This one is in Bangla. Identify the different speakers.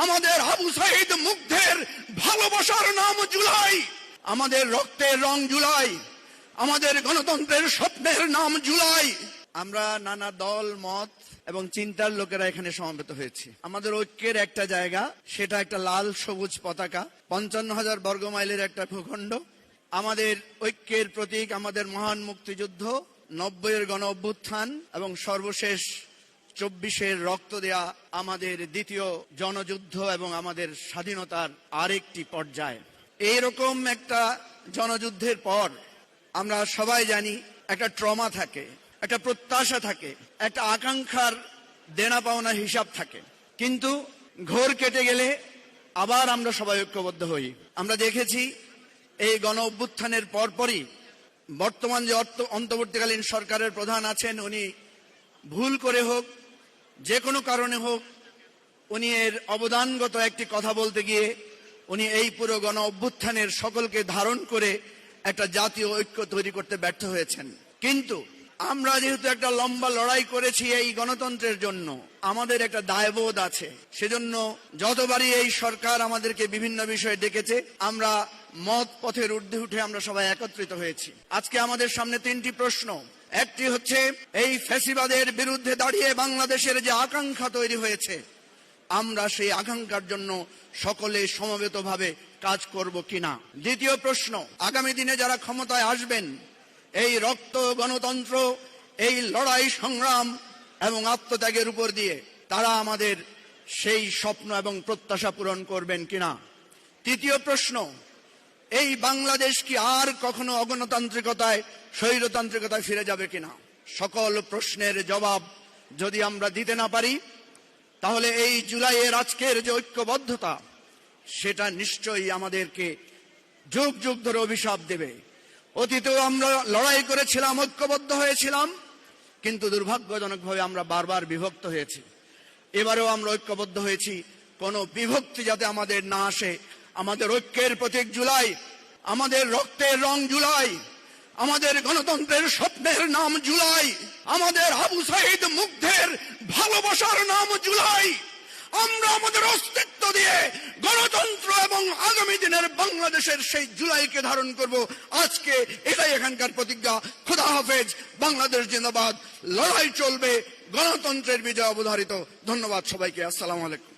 Speaker 1: আমাদের আবু সাইদ মুগ্ধের ভালোবাসার নাম জুলাই। আমাদের রক্তের রং জুলাই। আমাদের গণতন্ত্রের স্বপ্নের নাম জুলাই। আমরা নানা দল, মত এবং চিন্তার লোকেরা এখানে সমবেত হয়েছি। আমাদের ঐক্যের একটা জায়গা, সেটা একটা লাল সবুজ পতাকা, পঞ্চান্ন হাজার বর্গ মাইলের একটা ভূখণ্ড। আমাদের ঐক্যের প্রতীক আমাদের মহান মুক্তিযুদ্ধ, নব্বইয়ের গণ অভ্যুত্থান এবং সর্বশেষ চব্বিশের রক্ত দেয়া আমাদের দ্বিতীয় জনযুদ্ধ এবং আমাদের স্বাধীনতার আরেকটি পর্যায়। এইরকম একটা জনযুদ্ধের পর আমরা সবাই জানি একটা ট্রমা থাকে, একটা প্রত্যাশা থাকে, একটা আকাঙ্ক্ষার দেনা পাওনা হিসাব থাকে। কিন্তু ঘোর কেটে গেলে আবার আমরা সবাই ঐক্যবদ্ধ হই। আমরা দেখেছি এই গণ অভ্যুত্থানের পরপরই বর্তমান যে অর্থ অন্তর্বর্তীকালীন সরকারের প্রধান আছেন, উনি ভুল করে হোক যে কোনো কারণে হোক, উনি এর অবদানগত একটি কথা বলতে গিয়ে উনি এই পুরো গণ অভ্যুত্থানের সকলকে ধারণ করে একটা জাতীয় ঐক্য তৈরি করতে ব্যর্থ হয়েছেন। কিন্তু আমরা যেহেতু একটা লম্বা লড়াই করেছি এই গণতন্ত্রের জন্য, আমাদের একটা দায়বোধ আছে। সেজন্য যতবারই এই সরকার আমাদেরকে বিভিন্ন বিষয়ে ডেকেছে, আমরা মত পথের ঊর্ধ্বে উঠে আমরা সবাই একত্রিত হয়েছি। আজকে আমাদের সামনে তিনটি প্রশ্ন। একটি হচ্ছে, এই ফ্যাসিবাদের বিরুদ্ধে দাঁড়িয়ে বাংলাদেশের যে আকাঙ্ক্ষা তৈরি হয়েছে, আমরা সেই আকাঙ্ক্ষার জন্য সকলে সমবেতভাবে কাজ করব কিনা? দ্বিতীয় প্রশ্ন, আগামী দিনে যারা ক্ষমতায় আসবেন, এই রক্ত, গণতন্ত্র, এই লড়াই সংগ্রাম এবং আত্মত্যাগের উপর দিয়ে তারা আমাদের সেই স্বপ্ন এবং প্রত্যাশা পূরণ করবেন কিনা? তৃতীয় প্রশ্ন এই বাংলাদেশ কি আর কখনো অগণতান্ত্রিকতায়, স্বৈরতান্ত্রিকতায় ফিরে যাবে কিনা? সকল প্রশ্নের জবাব যদি আমরা দিতে না পারি, তাহলে এই জুলাইয়ের আজকের যে ঐক্যবদ্ধতা, সেটা নিশ্চয়ই আমাদেরকে যুগ যুগ ধরে অভিশাপ দেবে। অতীতেও আমরা লড়াই করেছিলাম, ঐক্যবদ্ধ হয়েছিলাম, কিন্তু দুর্ভাগ্যজনকভাবে আমরা বারবার বিভক্ত হয়েছি। এবারেও আমরা ঐক্যবদ্ধ হয়েছি। কোনো বিভক্তি যাতে আমাদের না আসে আমাদের ঐক্যের প্রতীক জুলাই, আমাদের রক্তের রং জুলাই, আমাদের গণতন্ত্রের স্বপ্নের নাম জুলাই, আমাদের আবু সাইদ মুগ্ধের ভালোবাসার নাম জুলাই। আমরা আমাদের অস্তিত্ব দিয়ে গণতন্ত্র এবং আগামী দিনের বাংলাদেশের সেই জুলাইকে ধারণ করব। আজকে এটাই এখানকার প্রতিজ্ঞা। খুদা হাফেজ, বাংলাদেশ জিন্দাবাদ। লড়াই চলবে, গণতন্ত্রের বিজয় অবধারিত। ধন্যবাদ সবাইকে। আসসালাম আলাইকুম।